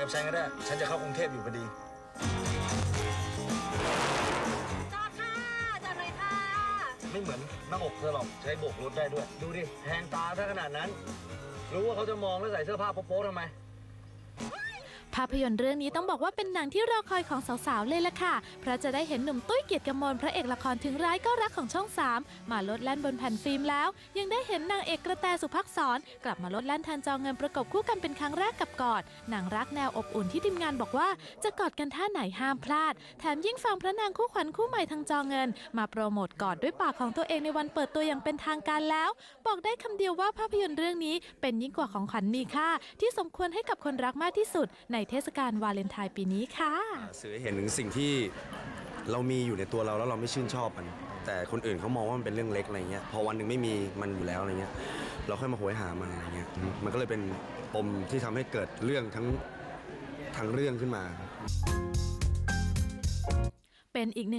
กับฉันก็ได้ ฉันจะเข้ากรุงเทพอยู่พอดี จอดค่ะ จอดเลยค่ะ ไม่เหมือนหน้าอกเธอหรอกใช้โบกรถได้ด้วย ดูดิแทงตาถ้าขนาดนั้น รู้ว่าเขาจะมองแล้วใส่เสื้อผ้าโป๊ะๆทำไม ภาพยนตร์เรื่องนี้ต้องบอกว่าเป็นหนังที่รอคอยของสาวๆ เลยล่ะค่ะ เพราะจะได้เห็นหนุ่มตุ้ยเกียรติกำมลพระเอกละครถึงร้ายก็รักของช่อง 3 มาลดแล่นบนแผ่นฟิล์มแล้ว ยังได้เห็นนางเอกกระแตสุภักษรกลับมาลดแล่นแทนจอเงินประกบคู่กันเป็นครั้งแรกกับกอดหนังรักแนวอบอุ่นที่ทีมงานบอกว่า จะกอดกันท่าไหนห้ามพลาด แถมยิ่งฟังพระนางคู่ขวัญคู่ใหม่ทางจอเงิน มาโปรโมทกอดด้วยปากของตัวเองในวันเปิดตัวอย่างเป็นทางการแล้ว บอกได้คำเดียวว่าภาพยนตร์เรื่องนี้เป็นยิ่งกว่าของขวัญมีค่าที่สมควรให้กับคนรักมากที่สุดในเทศกาลวาเลนไทน์ปีนี้ค่ะ สื่อให้เห็นถึงสิ่งที่เรามีอยู่ในตัวเราแล้วเราไม่ชื่นชอบมัน แต่คนอื่นเขามองว่ามันเป็นเรื่องเล็กอะไรเงี้ยพอวันหนึ่งไม่มีมันอยู่แล้วอะไรเงี้ยเราค่อยมาโหยหามันอะไรเงี้ยมมันก็เลยเป็นปมที่ทำให้เกิดเรื่องทั้งทั้งเรื่องขึ้นมา เป็นอีกหนึ่ง